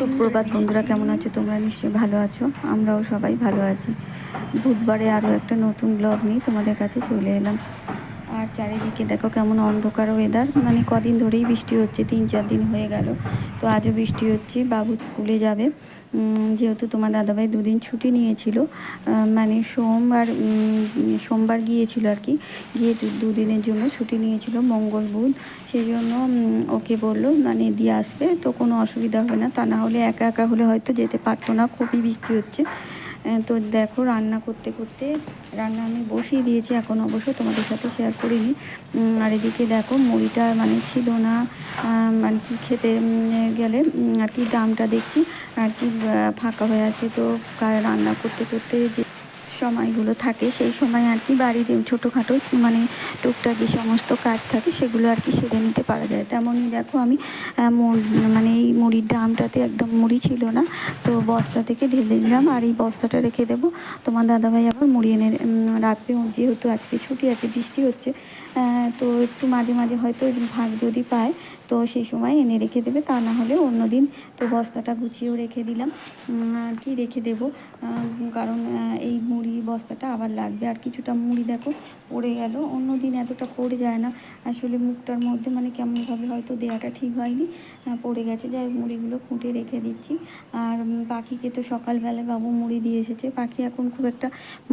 সুপ্রভাত বন্ধুরা, কেমন আছো তোমরা? নিশ্চয়ই ভালো আছো। আমরাও সবাই ভালো আছি। বুধবারে আরও একটা নতুন ব্লগ নিয়ে তোমাদের কাছে চলে এলাম। আর চারিদিকে দেখো কেমন অন্ধকার ওয়েদার মানে কদিন ধরেই বৃষ্টি হচ্ছে, তিন চার দিন হয়ে গেল। তো আজও বৃষ্টি হচ্ছে, বাবু স্কুলে যাবে। যেহেতু তোমার দাদাভাই দুদিন ছুটি নিয়েছিল মানে সোমবার সোমবার গিয়েছিল আর কি, গিয়ে দুদিনের জন্য ছুটি নিয়েছিল, মঙ্গল বুধ। সেই জন্য ওকে বলল মানে দিয়ে আসবে, তো কোনো অসুবিধা হবে না। তা না হলে একা একা হলে হয়তো যেতে পারতো না, খুবই বৃষ্টি হচ্ছে। তো দেখো রান্না করতে করতে রান্না আমি বসিয়ে দিয়েছি, এখন অবশ্য তোমাদের সাথে শেয়ার করিনি। আর এদিকে দেখো মুড়িটা মানে ছিল না মানে কি খেতে গেলে আর কি দামটা দেখছি, আর কি ফাঁকা হয়ে আছে। তো রান্না করতে করতে যে সময়গুলো থাকে, সেই সময় আর কি বাড়ির ছোটোখাটো মানে টুকটাক যে সমস্ত কাজ থাকে, সেগুলো আর কি সেরে নিতে পারা যায়। তেমনই দেখো আমি মানে এই মুড়ির ড্রামটাতে একদম মুড়ি ছিল না, তো বস্তা থেকে ঢেলে দিলাম আর এই বস্তাটা রেখে দেবো। তোমার দাদাভাই আবার মুড়ি এনে রাখবে। যেহেতু আজকে ছুটি আছে বৃষ্টি হচ্ছে তো একটু মাঝে মাঝে হয়তো ভাগ যদি পায়, তো সেই সময় এনে রেখে দেবে। তা না হলে অন্য দিন তো বস্তাটা গুছিয়েও রেখে দিলাম। কি রেখে দেবো? কারণ এই বস্তাটা আবার লাগবে। আর কিছুটা মুড়ি দেখো, পড়ে গেল। অন্য দিন এতটা পড়ে যায় না। আসলে মুখটার মধ্যে মানে কেমনভাবে হয়তো দেওয়াটা ঠিক হয়নি পড়ে গেছে। যাই মুড়িগুলো ফুটে রেখে দিচ্ছি। আর পাখিকে তো সকালবেলায় বাবু মুড়ি দিয়ে এসেছে। পাখি এখন খুব একটা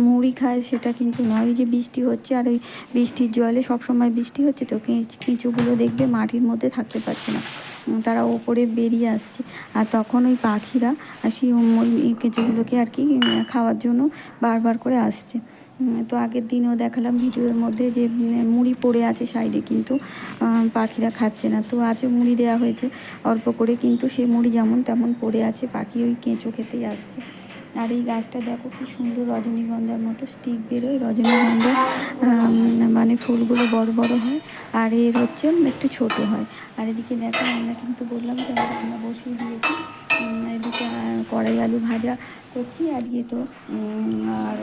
মুড়ি খায় সেটা কিন্তু নয়। যে বৃষ্টি হচ্ছে আর ওই বৃষ্টির জলে সবসময় বৃষ্টি হচ্ছে তো কেঁচোগুলো দেখবে মাটির মধ্যে থাকতে পারছে না। তারা ওপরে বেরিয়ে আসছে। আর তখন ওই পাখিরা সেই ওই কেঁচোগুলোকে আর কি খাওয়ার জন্য বারবার করে আসছে। তো আগের দিনেও দেখালাম ভিডিওর মধ্যে যে মুড়ি পড়ে আছে সাইডে কিন্তু পাখিরা খাচ্ছে না। তো আজও মুড়ি দেওয়া হয়েছে। অল্প করে কিন্তু সেই মুড়ি যেমন তেমন পড়ে আছে, পাখি ওই কেঁচো খেতেই আসছে। আর এই গাছটা দেখো কি সুন্দর রজনীগন্ধার মতো, স্টিক বেরোয়। রজনীগন্ধা মানে ফুলগুলো বড় বড় হয়। আর এর হচ্ছে একটু ছোট হয়। আর এদিকে দেখো, আমরা কিন্তু বললাম যে আমরা বসিয়ে দিয়েছি। এদিকে কড়াই আলু ভাজা করছি। আজকে তো আর,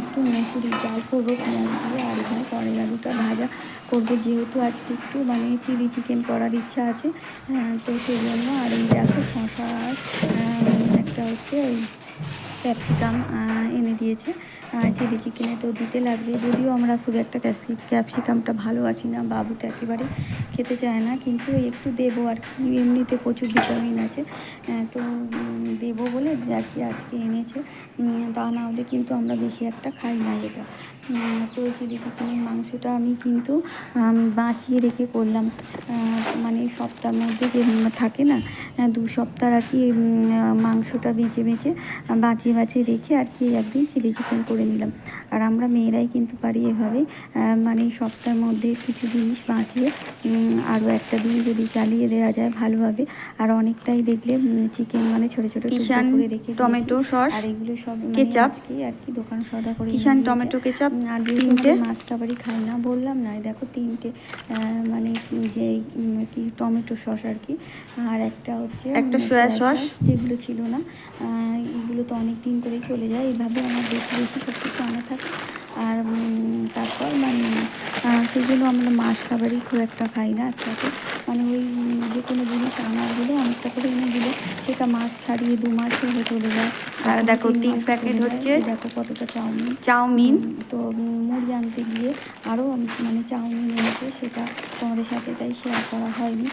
একটু মুসুরির ডাল করব পেঁয়াজ দিয়ে। আর এখানে কড়াই আলুটা ভাজা করব। যেহেতু আজকে একটু মানে চিলি চিকেন করার ইচ্ছা আছে তো সেই জন্য আর এই দেখো শশা একটা হচ্ছে ক্যাপসিকাম এনে দিয়েছে। চিলি চিকেনে তো দিতে লাগবে। যদিও আমরা খুব একটা ক্যাপসি- ক্যাপসিকামটা ভালো আছি না বাবু তো একেবারে খেতে চায় না। কিন্তু একটু দেবো আর কি। এমনিতে প্রচুর ভিটামিন আছে। তো উম, দেবো বলে আর কি আজকে এনেছে। তা না হলে কিন্তু আমরা বেশি একটা খাই না এটা। তো চিলি চিকেনের মাংসটা আমি কিন্তু বাঁচিয়ে রেখে করলাম। মানে সপ্তাহের মধ্যে যে থাকে না দু সপ্তাহ আর কি মাংসটা বেঁচে বেঁচে বাঁচিয়ে বাঁচিয়ে রেখে আর কি একদিন চিলি চিকেন করে নিলাম। আর আমরা মেয়েরাই কিন্তু পারি এভাবে মানে সপ্তাহের মধ্যে কিছু জিনিস বাঁচিয়ে আরও একটা দিন যদি চালিয়ে দেওয়া যায় ভালোভাবে। আর অনেকটাই দেখলে চিকেন মানে ছোট ছোট করে রেখে টমেটো সস, আর এগুলো সব মানে কেচাপ, আর কি দোকান সদা করে কিষান টমেটো কেচাপ। আর তিনটে মাছটা বাড়ি খাই না বললাম না দেখো তিনটে মানে যে কি টমেটো সস আর কি আর একটা হচ্ছে একটা সয়া সয়া সস। যেগুলো ছিল না এগুলো তো অনেক দিন করে চলে যায় এইভাবে আমার বেশি বেশি সব কিছু আনা থাকে আর তারপর মানে সেই জন্য আমরা মাছ খাবারই খুব একটা খাই না একসাথে। মানে ওই যে কোনো জিনিস আনার হলে অনেকটা করে এনে দিলে সেটা মাছ ছাড়িয়ে দু মাস হয়ে চলে যায়। আর দেখো তিন তিন প্যাকেট হচ্ছে দেখো কতটা চাউমিন। চাউমিন। তো মুড়ি আনতে গিয়ে আরও মানে চাউমিন এনেছে সেটা তোমাদের সাথে তাই শেয়ার করা হয়নি।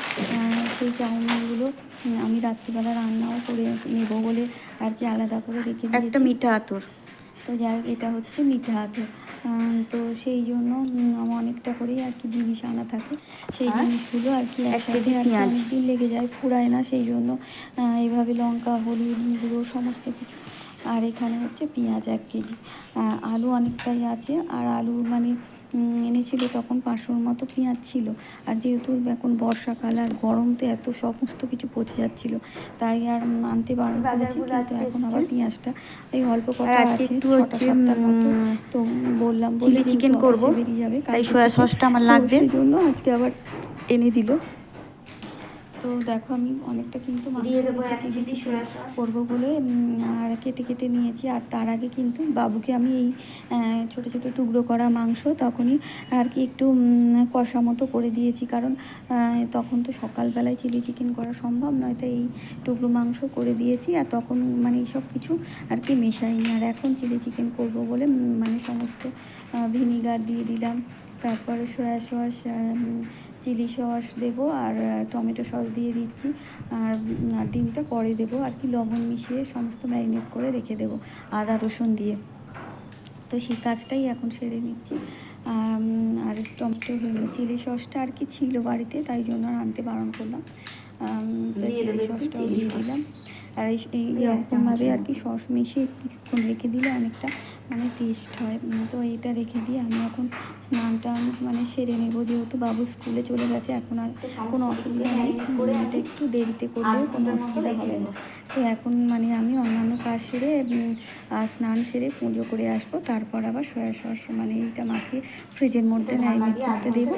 সেই চাউমিনগুলো আমি রাত্রিবেলা রান্নাও করে নেব বলে আর কি আলাদা করে রেখে একটা মিঠা আতর। তো যাই হোক, এটা হচ্ছে মিঠে হাতে তো সেই জন্য আমার অনেকটা করেই আর কি জিনিস আনা থাকে। সেই জিনিসগুলো আর কি এক একসাথে আর কি লেগে যায় ফুরায় না সেই জন্য। এইভাবে লঙ্কা হলুদ গুঁড়ো সমস্ত কিছু। আর এখানে হচ্ছে পেঁয়াজ এক কেজি। আলু অনেকটাই আছে। আর আলু মানে এনেছিল তখন পাঁচশোর মতো পেঁয়াজ ছিল। আর যেহেতু এখন বর্ষাকাল আর গরম তো এত সমস্ত কিছু পচে যাচ্ছিল তাই আর আনতে বারণ করেছি কিন্তু এখন আবার পেঁয়াজটা এই অল্প আর কটা আজকে আছে ছটা সাতটার মতো। তো বললাম বলে চিকেন করব, বেরিয়ে যাবে তাই সয়া সসটা আমার লাগবে। জন্য আজকে আবার এনে দিল। তো দেখো আমি অনেকটা কিন্তু করব বলে আর কেটে কেটে নিয়েছি। আর তার আগে কিন্তু বাবুকে আমি এই ছোট ছোট টুকরো করা মাংস তখনই আর কি একটু কষা মতো করে দিয়েছি। কারণ তখন তো সকালবেলায় চিলি চিকেন করা সম্ভব নয় তাই এই টুকরো মাংস করে দিয়েছি। আর তখন মানে সব কিছু আর কি মেশাইনি। আর এখন চিলি চিকেন করব বলে মানে সমস্ত ভিনিগার দিয়ে দিলাম। তারপরে সয়া সস চিলি সস দেবো আর টমেটো সস দিয়ে দিচ্ছি। আর ডিমটা পরে দেবো। আর কি লবণ মিশিয়ে সমস্ত ম্যারিনেট করে রেখে দেবো আদা রসুন দিয়ে। তো সেই কাজটাই এখন সেরে নিচ্ছি। আর টমেটো চিলি সসটা আর কি ছিল বাড়িতে তাই জন্য আর আনতে বারণ করলাম। চিলি সসটাও দিয়ে দিলাম। আর এই এই এই এরকমভাবে আর কি সস মিশিয়ে একটুক্ষণ রেখে দিলে অনেকটা মানে টেস্ট হয়। তো এটা রেখে দিয়ে আমি এখন স্নান টান মানে সেরে নেব। যেহেতু বাবু স্কুলে চলে গেছে এখন আর কোনো অসুবিধা নেই। এটা একটু দেরিতে করলেও কোনো অসুবিধা হবে না। তো এখন মানে আমি অন্যান্য কাজ সেরে আর স্নান সেরে পুজো করে আসব। তারপর আবার সয়া সস মানে এইটা মাখিয়ে ফ্রিজের মধ্যে ম্যারিনেট করতে দেবো।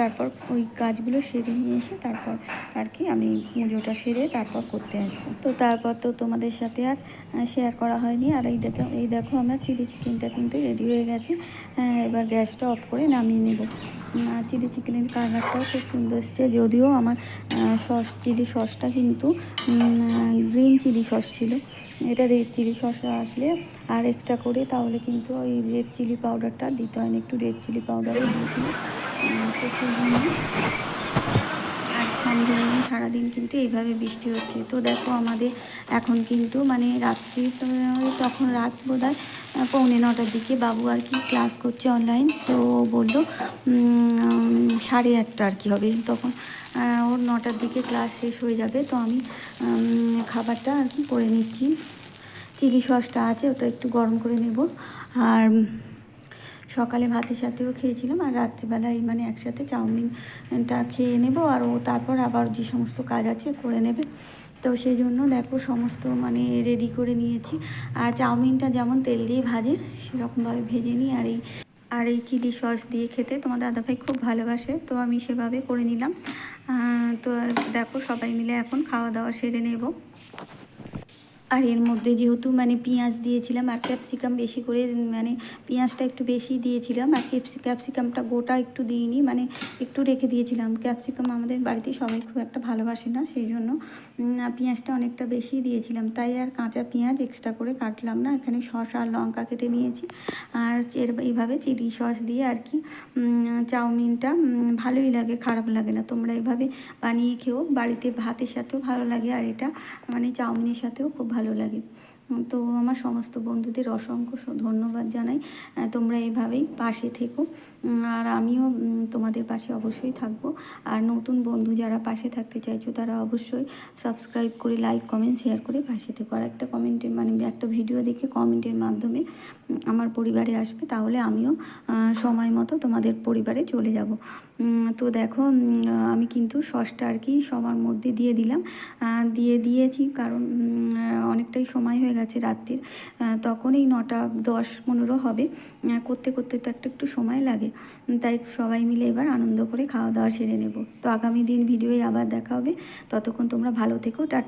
তারপর ওই কাজগুলো সেরে নিয়ে এসে তারপর আর কি আমি পুজোটা সেরে তারপর করতে আসব। তো তারপর তো তোমাদের সাথে আর শেয়ার করা হয়নি। আর এই দেখো এই দেখো আমার চিলি চিকেনটা কিন্তু রেডি হয়ে গেছে। হ্যাঁ, এবার গ্যাসটা অফ করে নামিয়ে নেব। চিলি চিকেনের কালারটাও খুব সুন্দর এসছে। যদিও আমার সস, চিলি সসটা কিন্তু গ্রিন চিলি সস ছিল। এটা রেড চিলি সস আসলে, আর এক্সট্রা করে তাহলে কিন্তু ওই রেড চিলি পাউডারটা দিতে হয় না, একটু রেড চিলি পাউডারও দিয়েছিল তো ঝমঝমিয়ে সারাদিন কিন্তু এইভাবে বৃষ্টি হচ্ছে। তো দেখো আমাদের এখন কিন্তু মানে রাত্রি তখন রাত বোধ হয় পৌনে নটার দিকে বাবু আর কি ক্লাস করছে অনলাইন তো ও বলল সাড়ে আটটা আর কি হবে। তখন ওর নটার দিকে ক্লাস শেষ হয়ে যাবে, তো আমি খাবারটা আর কি করে নিচ্ছি। চিলি সসটা আছে, ওটা একটু গরম করে নেব। আর সকালে ভাতের সাথেও খেয়েছিলাম আর রাত্রিবেলায় মানে একসাথে চাউমিনটা খেয়ে নেব আর ও তারপর আবার যে সমস্ত কাজ আছে করে নেবে। তো সেই জন্য দেখো সমস্ত মানে রেডি করে নিয়েছি। আর চাউমিনটা যেমন তেল দিয়ে ভাজে, সেরকমভাবে ভেজে নিই আর এই আর এই চিলি সস দিয়ে খেতে তোমার দাদাভাই খুব ভালোবাসে, তো আমি সেভাবে করে নিলাম। তো দেখো সবাই মিলে এখন খাওয়া দাওয়া সেরে নেব। আর এর মধ্যে যেহেতু মানে পেঁয়াজ দিয়েছিলাম আর ক্যাপসিকাম বেশি করে মানে পেঁয়াজটা একটু বেশি দিয়েছিলাম আর ক্যাপসি, ক্যাপসিকামটা গোটা একটু দিইনি মানে একটু রেখে দিয়েছিলাম। ক্যাপসিকাম আমাদের বাড়িতে সবাই খুব একটা ভালোবাসে না, সেই জন্য পেঁয়াজটা অনেকটা বেশি দিয়েছিলাম। তাই আর কাঁচা পেঁয়াজ এক্সট্রা করে কাটলাম না, এখানে শসা আর লঙ্কা কেটে নিয়েছি। আর এর, এইভাবে চিলি সস দিয়ে আর কি চাউমিনটা ভালোই লাগে, খারাপ লাগে না। তোমরা এভাবে বানিয়ে খেও, বাড়িতে ভাতের সাথেও ভালো লাগে, আর এটা মানে চাউমিনের সাথেও খুব ভালো লাগে। তো আমার সমস্ত বন্ধুদের অসংখ্য ধন্যবাদ জানাই। তোমরা এভাবেই পাশে থেকো। আর আমিও তোমাদের পাশে অবশ্যই থাকব। আর নতুন বন্ধু যারা পাশে থাকতে চাইছো, তারা অবশ্যই সাবস্ক্রাইব করে লাইক কমেন্ট শেয়ার করে পাশে থেকো। আর একটা কমেন্টের মানে একটা ভিডিও দেখে কমেন্টের মাধ্যমে আমার পরিবারে আসবে। তাহলে আমিও সময় মতো তোমাদের পরিবারে চলে যাব। তো দেখো আমি কিন্তু সসটা আর কি সবার মধ্যে দিয়ে দিলাম। দিয়ে দিয়েছি কারণ অনেকটাই সময় হয়ে গেছে রাত্রির। তখন এই নটা দশ পনেরো হবে। করতে করতে তো একটা একটু সময় লাগে। তাই সবাই মিলে এবার আনন্দ করে খাওয়া দাওয়া সেরে নেব। তো আগামী দিন ভিডিওয় আবার দেখা হবে। ততক্ষণ তোমরা ভালো থেকো